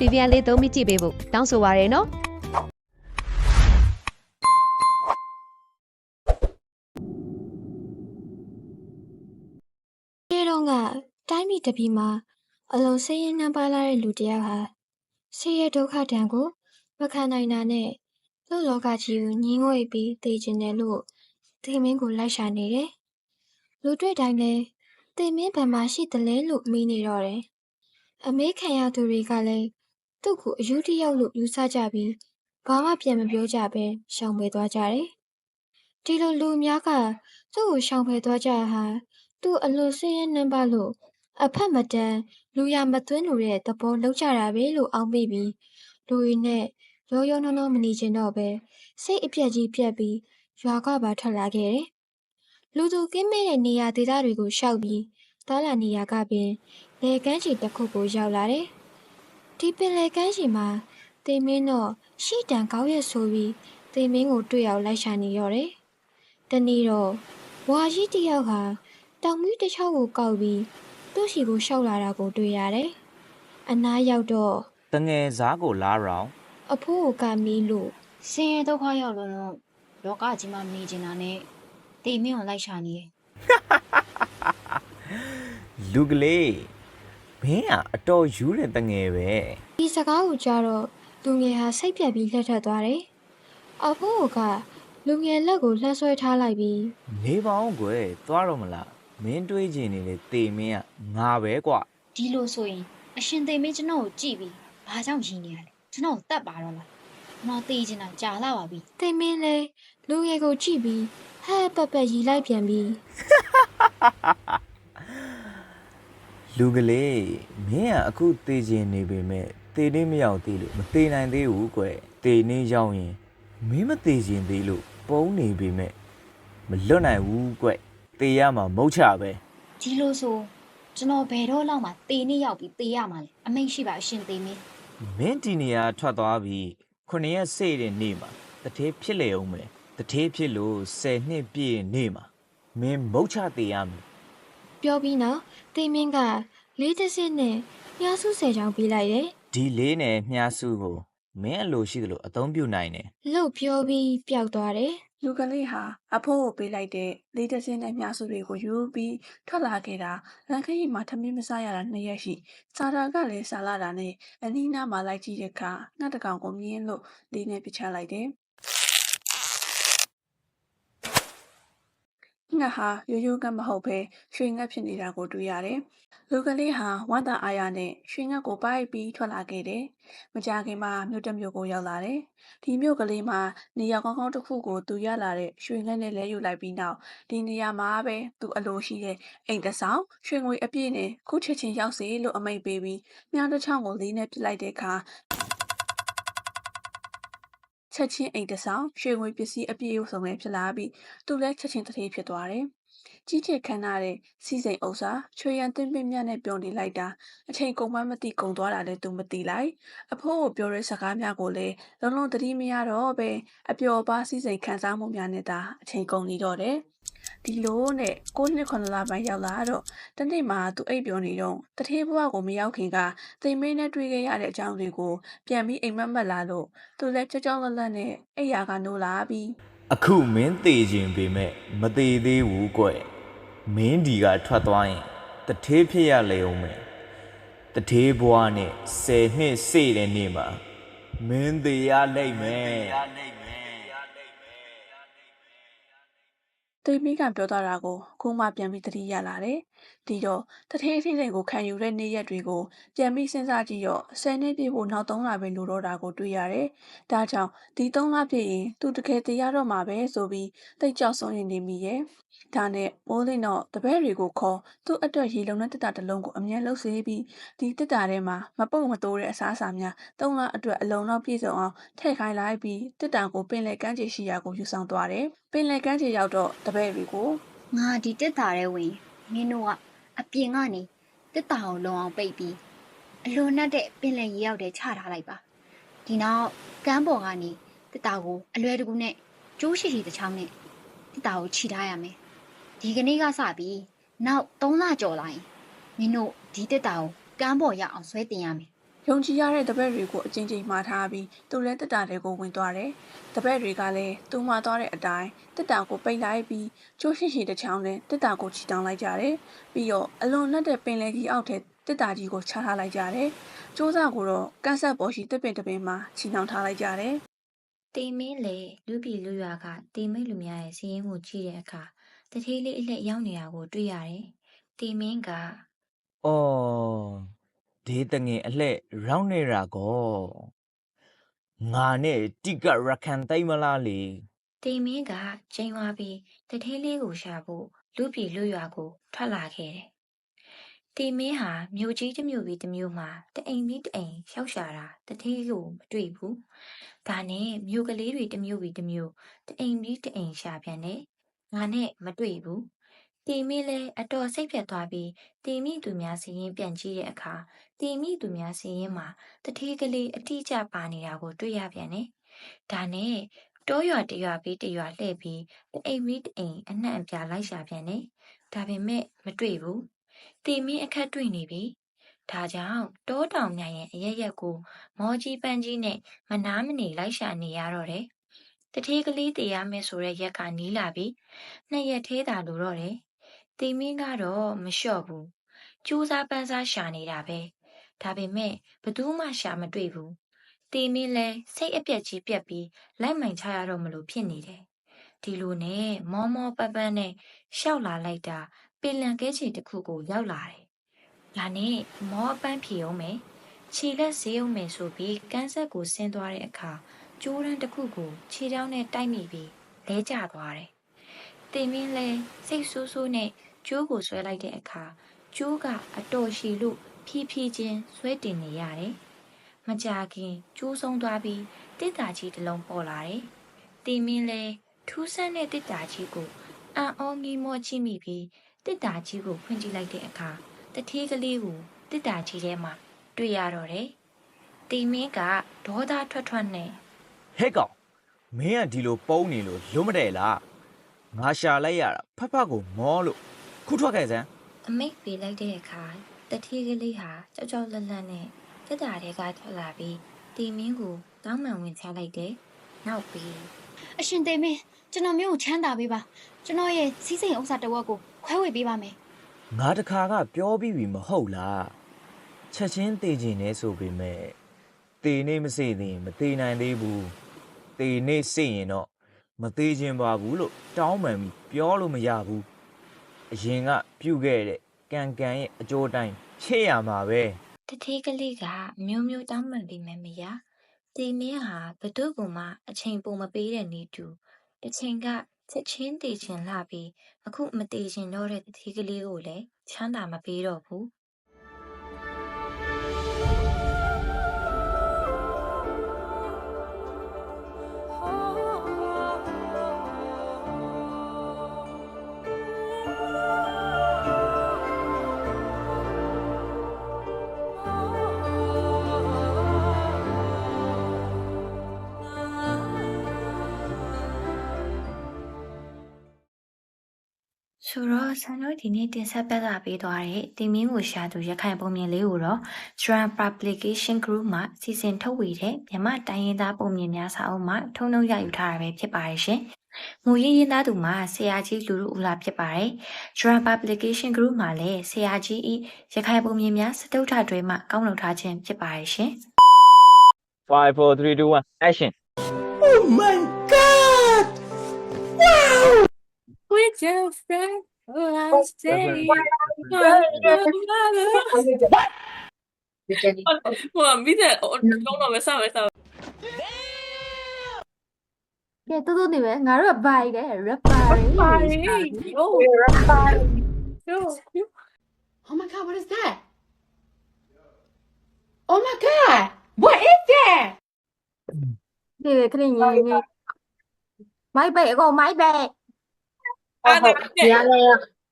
VPN လေးသုံးပြီးကြည့်ပေးဖို့တောင်းဆိုပါရနော်ဒီတော့ကတိုင်းပြည်တစ်ပြည်မှာအလုံးစင်းရင်နှံပါလာတဲ့လူတစ်ယောက်ဟာဆင်းရဲဒုက္ခဒဏ်ကိုမခံနိုင်တာနဲ့လူလောကကြီးကိုညှင်းငွေပြီးတည်ကျင်တယ်လို့တေမင်းကိုလိုက်ရှာနေတယ်။လူတွေ့တိုင်းလည်းတေမင်းဘယ်မှာရှိသလဲလို့မေးနေတော့တယ်။အမေးခံရသူတွေကလည်း သူ့ကိုအယူတယောက်လို့ယူဆကြပြီးဘာမှပြန်မပြောကြပဲရှောင်ပေသွားကြတယ်။ဒီလိုလူအများကသူ့ကိုရှောင်ဖယ်သွားကြတာဟာသူ့အလိုစင်းရဲနှံပါလို့အဖက်မတန်လူရမသွင်းလို့တဲ့သဘောလောက်ကြတာပဲလို့အောက်မိပြီးလူရင်းနဲ့ရောရောနှောနှောမနေချင်တော့ပဲစိတ်အပြက်ကြီးပြက်ပြီးရွာကပါထွက်လာခဲ့တယ်။လူသူကင်းမဲ့တဲ့နေရာဒေသတွေကိုရှောက်ပြီးတားလာနေရာကပင်လေကန်းချီတစ်ခုကိုရောက်လာတယ်။ ဒီပင်လေကန်းချီမှာတေမင်းတော့ရှိတန်ကောင်းရဲ့ဆိုပြီးတေမင်းကိုတွေ့အောင်လိုက်ရှာနေတော့တယ်။တနေ့တော့ဝါရှိတစ်ယောက်ဟာတောင်မီးတစ်ချောင်းကိုကောက်ပြီးသူ့ရှိကိုရှောက်လာတာကိုတွေ့ရတယ်။အနားရောက်တော့တငယ်စားကိုလားရောင်အဖိုးကိုကမီးလို့ဆင်းရဲဒုက္ခရောက်လို့တော့လောကကြီးမှာမနေချင်တာနဲ့တိမ်မင်းကိုလိုက်ရှာနေတယ်လူကလေး မင်းကအတော်ယူတဲ့တငယ်ပဲဒီစကားကိုကြားတော့လူငယ်ဟာစိတ်ပြက်ပြီးလက်ထပ်သွားတယ်။အဖိုးကလူငယ်လက်ကိုလှမ်းဆွဲထားလိုက်ပြီးနေပါအောင်ကွယ်သွားတော့မလားမင်းတွေးချင်နေတဲ့တေမင်းကငါပဲကွဒီလိုဆိုရင်အရှင်တိမ်မင်းကျွန်တော်ကိုကြည့်ပြီးဘာကြောင့်ရင်းနေရလဲကျွန်တော်ကိုတတ်ပါတော့လားကျွန်တော်တေးချင်တာကြာလာပါပြီတိမ်မင်းလေးလူငယ်ကိုကြည့်ပြီးဟဲ့ပက်ပက်ရီလိုက်ပြန်ပြီး လူကလေးမင်းကအခုတေချင်နေပေမဲ့တေနေမရောက်သေးလို့မတေနိုင်သေးဘူးကွယ်တေနေရောက်ရင်မင်းမတေချင်သေးလို့ပုံနေပေမဲ့မလွတ်နိုင်ဘူးကွယ်တေရမှာမဟုတ်ချပဲဒီလိုဆိုကျွန်တော်ဘယ်တော့လောက်မှတေးနေရောက်ပြီးတေးရမှာလဲအမိန့်ရှိပါအရှင်တိမ်မင်းမင်းဒီနေရာထွက်သွားပြီးခုနှစ်ရက်စေ့တဲ့နေ့မှာတထေးဖြစ်လေအောင်မယ်တထေးဖြစ်လို့10နှစ်ပြည့်နေ့မှာမင်းမုတ်ချသေးရမယ် ပြောပြီးနောက်တိမ်မင်းကလေးတစ်စစ်နဲ့ညှားစုဆယ်ချောင်းပေးလိုက်တယ်ဒီလေးနဲ့မြားစုကိုမင်းအလိုရှိသလိုအသုံးပြုနိုင်တယ်လို့ပြောပြီးပျောက်သွားတယ်လူကလေးဟာအဖိုးကိုပေးလိုက်တဲ့လေးတစင်းနဲ့မြားစုတွေကိုယူပြီးထွက်လာခဲ့တာလန်ခရီးမှာထမင်းမစားရတာနှစ်ရက်ရှိစားတာကလည်းစားလာတာနဲ့အနီးနားမှာလိုက်ကြည့်တဲ့အခါငှက်တကောင်ကိုမြင်လို့လေးနဲ့ပြချလိုက်တယ် ငှက်ဟာရိုးရိုးကမဟုတ်ပဲရွှေငှက်ဖြစ်နေတာကိုတွေ့ရတယ်လူကလေးဟာဝမ်းသာအားရနဲ့ရွှေငှက်ကိုပိုက်ပြီးထွက်လာခဲ့တယ်မကြခင်မှာမြို့တစ်မြို့ကိုရောက်လာတယ်ဒီမြို့ကလေးမှာနေရာကောင်းကောင်းတစ်ခုကိုသူရလာတဲ့ရွှေငှက်နဲ့လဲယူလိုက်ပြီးနောက်ဒီနေရာမှာပဲသူအလိုရှိတဲ့အိမ်တစ်ဆောင်ရွှေငွေအပြည့်နဲ့ခုချက်ချင်းရောက်စေလို့အမိန့်ပေးပြီးမြားတစ်ချောင်းကိုလေးနဲ့ပြစ်လိုက်တဲ့အခါ ချက်ချင်းအိမ်တစ်ဆောင်ရွှေငွေပစ္စည်းအပြည့်အစုံနဲ့ဖြစ်လာပြီးသူလည်းချက်ချင်းတထေးဖြစ်သွားတယ်ကြီးကျယ်ခမ်းနားတဲ့စီစိန်ဥစ္စာချွေရန်သွင်းပင်မြတ်နဲ့ပြုံနေလိုက်တာအချိန်ကုန်မှမသိကုန်သွားတာလည်းသူမသိလိုက်အဖိုးကိုပြောတဲ့စကားများကိုလည်းလုံးလုံးသတိမရတော့ပဲအပျော်ပါးစည်းစိမ်ခံစားမှုများနဲ့သာအချိန်ကုန်နေတော့တယ်။ ဒီလိုနဲ့ကိုနှစ်ခွန်လပိုင်းရောက်လာတော့တနေ့မှသူအိပ်ပျော်နေတော့တထေးဘဝကိုမရောက်ခင်ကတိမ်မင်းနဲ့တွေ့ခဲ့ရတဲ့အကြောင်းတွေကိုပြန်ပြီးအိမ်မက်မက်လာလို့သူလည်းကြောက်ကြောက်လန့်လန့်နဲ့အိယာကနိုးလာပြီးအခုမင်းသေးခြင်းပေမဲ့မသေးသေးဘူးကွယ်မင်းဒီကထွက်သွားရင်တထေးဖြစ်ရလေအောင်မယ်တထေးဘွားနဲ့10နှစ်စေ့တဲ့နေ့မှာမင်းသေးရလိမ့်မယ် တိမ်မင်းကပြောသွားတာကိုခုမှပြန်ပြီးသတိရလာတယ်။ဒီတော့တထေးအထင်းစိန်ကိုခံယူတဲ့နေ့ရက်တွေကိုပြန်ပြီးစဉ်းစားကြည့်တော့10နှစ်ပြည့်ဖို့နောက်3လပဲလိုတော့တာကိုတွေ့ရတယ်။ဒါကြောင့်ဒီ3လပြည့်ရင်သူတကယ်တရားတော့မှာပဲဆိုပြီးတိတ်ကြောက်ဆုံးရင်နေမိရဲ့။ဒါနဲ့မိုးလင်းတော့တပည့်တွေကိုခေါ်သူ့အတွက်ရေလုံးတဲ့တက်တာတစ်လုံးကိုအမြဲလှုပ်စေပြီးဒီတက်တာထဲမှာမပုတ်မတိုးတဲ့အစားအစာများ3လအတွက်အလုံးလောက်ပြည့်စုံအောင်ထည့်ခိုင်းလိုက်ပြီးတက်တာကိုပင်လယ်ကမ်းခြေရှိရာကိုယူဆောင်သွားတယ်။ပင်လယ်ကမ်းခြေရောက်တော့တပည့်တွေကိုငါဒီတက်တာတဲ့ဝင်မင်းတို့ကအပြင်ကနေတက်တာကိုလုံအောင်ပိတ်ပြီးအလွန်နဲ့တဲ့ပင်လယ်ရေရောက်တဲ့ချထားလိုက်ပါဒီနောက်ကမ်းပေါ်ကနေတက်တာကိုအလွယ်တကူနဲ့ကျိုးရှိရှိတစ်ချောင်းနဲ့တက်တာကိုခြိထားရမယ်ဒီကနေ့ကစပြီးနောက်3လကျော်လာရင်မင်းတို့ဒီတက်တာကိုကမ်းပေါ်ရအောင်ဆွဲတင်ရမယ် ယုံကြည်ရတဲ့တပည့်တွေကိုအချင်းချင်းမှားထားပြီးသူလည်းတက်တာတွေကိုဝင်သွားတယ်။တပည့်တွေကလည်းသူမှားသွားတဲ့အတိုင်းတက်တာကိုပိတ်လိုက်ပြီးကျိုးရှိရှိတစ်ချောင်းနဲ့တက်တာကိုချီတောင်းလိုက်ကြတယ်။ပြီးတော့အလွန်နဲ့တဲ့ပင်လယ်ကြီးအောက်ထဲတက်တာကြီးကိုချထားလိုက်ကြတယ်။ကျိုးစားကိုတော့ကန့်ဆက်ပေါ်ရှိတစ်ပင်တစ်ပင်မှာချီနှောင်ထားလိုက်ကြတယ်တေမင်းလေလူပြည်လူရွာကတေမိတ်လူများရဲ့စီးရင်မှုကြည့်တဲ့အခါတထေးလေးအလှည့်ရောက်နေတာကိုတွေ့ရတယ်။တေမင်းက။အော် ဒေတငင်အလှဲ့ရောက်နေတာကော။ငါနဲ့တိကရခန်တိုင်းမလားလေတေမင်းကချိန်သွားပြီးတထေးလေးကိုရှာဖို့လူပြည်လူရွာကိုထွက်လာခဲ့တယ်။တေမင်းဟာမြို့ကြီးတစ်မြို့ပြီးတစ်မြို့မှာတအိမ်ပြီးတအိမ်ရှောက်ရှာတာတထေးကိုမတွေ့ဘူး။ဒါနဲ့မြို့ကလေးတွေတစ်မြို့ပြီးတစ်မြို့တအိမ်ပြီးတအိမ်ရှာပြန်တယ်။ငါနဲ့မတွေ့ဘူး။ တေမင်းလည်းအတော်စိတ်ဖြတ်သွားပြီးတေမိသူများစီရင်ပြန်ကြည့်တဲ့အခါတေမိသူများစီရင်မှာတထေးကလေးအတိအကျပါနေတာကိုတွေ့ရပြန်တယ်။ဒါနဲ့တောရွာတရွာပြီးတရွာလှည့်ပြီးတအိမ်ပြီးတအိမ်အနှံ့အပြားလိုက်ရှာပြန်တယ်။ဒါပေမဲ့မတွေ့ဘူး။တေမင်းအခက်တွေ့နေပြီ။ဒါကြောင့်တောတောင်များရဲ့အရက်ရက်ကိုမောကြီးပန်းကြီးနဲ့မနာမနေလိုက်ရှာနေရတော့တယ်။တထေးကလေးတည်ရမယ်ဆိုတဲ့ရက်ကနီးလာပြီ။နှစ်ရက်သေးတာလို့တော့တယ်။ တေမင်းကတော့မလျှော့ဘူး။ကြိုးစားပန်းစားရှာနေတာပဲ။ဒါပေမဲ့ဘယ်သူမှရှာမတွေ့ဘူး။တေမင်းလဲစိတ်အပြက်ကြီးပြက်ပြီးလိုက်မိုင်ချရတော့မလို့ဖြစ်နေတယ်။ဒီလိုနဲ့မောမောပပန်းနဲ့ရှောက်လာလိုက်တာပင်လံကဲချီတစ်ခုကိုရောက်လာတယ်။ဒါနဲ့မောအပန်းဖြေအောင်မယ်။ခြေလက်ဈေးအောင်မယ်ဆိုပြီးကန်းဆက်ကိုဆင်းသွားတဲ့အခါကျိုးရန်တစ်ခုကိုခြေထောက်နဲ့တိုက်မိပြီးလဲကျသွားတယ်။တင်မင်းလဲစိတ်ဆိုးဆိုးနဲ့ ကျိုးကိုဆွဲလိုက်တဲ့အခါကျိုးကအတော်ရှည်လို့ဖြည်းဖြည်းချင်းဆွဲတင်နေရတယ်။မကြာခင်ကျိုးဆုံးသွားပြီးတစ်တာကြီးတစ်လုံးပေါ်လာတယ်။တင်မင်းလဲထူးဆန်းတဲ့တစ်တာကြီးကိုအံ့ဩငီးမောကြည့်မိပြီးတစ်တာကြီးကိုဖွင့်ကြည့်လိုက်တဲ့အခါတထေးကလေးကိုတစ်တာကြီးထဲမှာတွေ့ရတော့တယ်။တင်မင်းကဒေါသထွက်ထွက်နဲ့။ဟဲ့ကောင်မင်းကဒီလိုပုံနေလို့လွတ်မတယ်လား။ငါရှာလိုက်ရတာဖက်ဖက်ကိုမောလို့ ခုထွက်ခဲ့စမ်းအမိတ်ပေးလိုက်တဲ့အခါတထေးကလေးဟာကြောက်ကြောက်လန့်လန့်နဲ့တက်တာတွေကထွက်လာပြီးတီမင်းကိုတောင်းပန်ဝင်ချလိုက်တယ်။နောက်ပြီးအရှင်တေမင်းကျွန်တော်မျိုးကိုချမ်းသာပေးပါကျွန်တော်ရဲ့စီးစိမ်ဥစ္စာတစ်ဝက်ကိုခွဲဝေပေးပါမယ်။ငါတခါကပြောပြီးပြီမဟုတ်လား။ချက်ချင်းတေချင်နေဆိုပေမဲ့တေနေမစေသေးရင်မတေနိုင်သေးဘူး။တေနေစိတ်ရင်တော့မသေးခြင်းပါဘူးလို့တောင်းပန်ပြီးပြောလို့မရဘူး။ အရင်ကပြုတ်ခဲ့တဲ့ကံကံရဲ့အကျိုးတိုင်းချစ်ရမှာပဲ။တထေးကလေးကမျိုးမျိုးတောင်းပန်ပြီးမယ်မရ။တီမင်းဟာဘသူ့ကမှအချိန်ပုံမပေးတဲ့နေတူတစ်ချိန်ကချက်ချင်းတည်ချင်လာပြီးအခုမတည်ချင်တော့တဲ့တထေးကလေးကိုလည်းချမ်းသာမပေးတော့ဘူး။ ဆိုတော့ဆန်တို့ဒီနေ့တင်ဆက်ပေးတာပေးသွားတဲ့တင်မင်းကိုရှာသူရခိုင်ပုံမြင်လေးကိုတော့ Trend Publication Group မှစီစဉ်ထုတ်ဝေတဲ့မြန်မာတိုင်းရင်းသားပုံမြင်များစာအုပ်မှထုံထုံရယူထားတာပဲဖြစ်ပါတယ်ရှင်။ငွေရင်းရင်းသားသူမှာဆရာကြီးလူလူဦးလာဖြစ်ပါတယ်။ Trend Publication Group မှာလည်းဆရာကြီးဤရခိုင်ပုံမြင်များစတုထတွဲမှကောင်းလုံထားခြင်းဖြစ်ပါတယ်ရှင်။5 4 3 2 1 action With your friend, I stay. ဟိုမိတဲ့လုံးတော့မစမစကဲတိုးတိုးနေပဲငါတို့ကဘာကြီးလဲ rapper ပါရီယိုယို Oh my god, what is that? Oh my god, what is that? ဒီခရင်ကြီးနေမိုက် ပဲအကုန်မိုက်ပဲအဲ့ဒါနဲ့ရလေ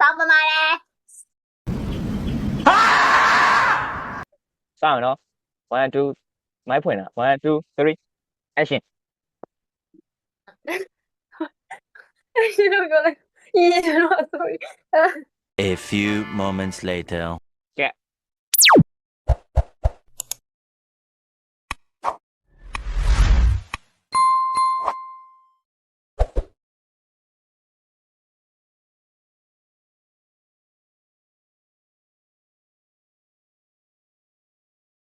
တောင်းပမာလေစအောင်နော်1 2မိုက်ဖွင့်တာ1 2 3 action ရှင်တို့ပြောလိုက်ရေးကျွန်တော် sorry A few moments later.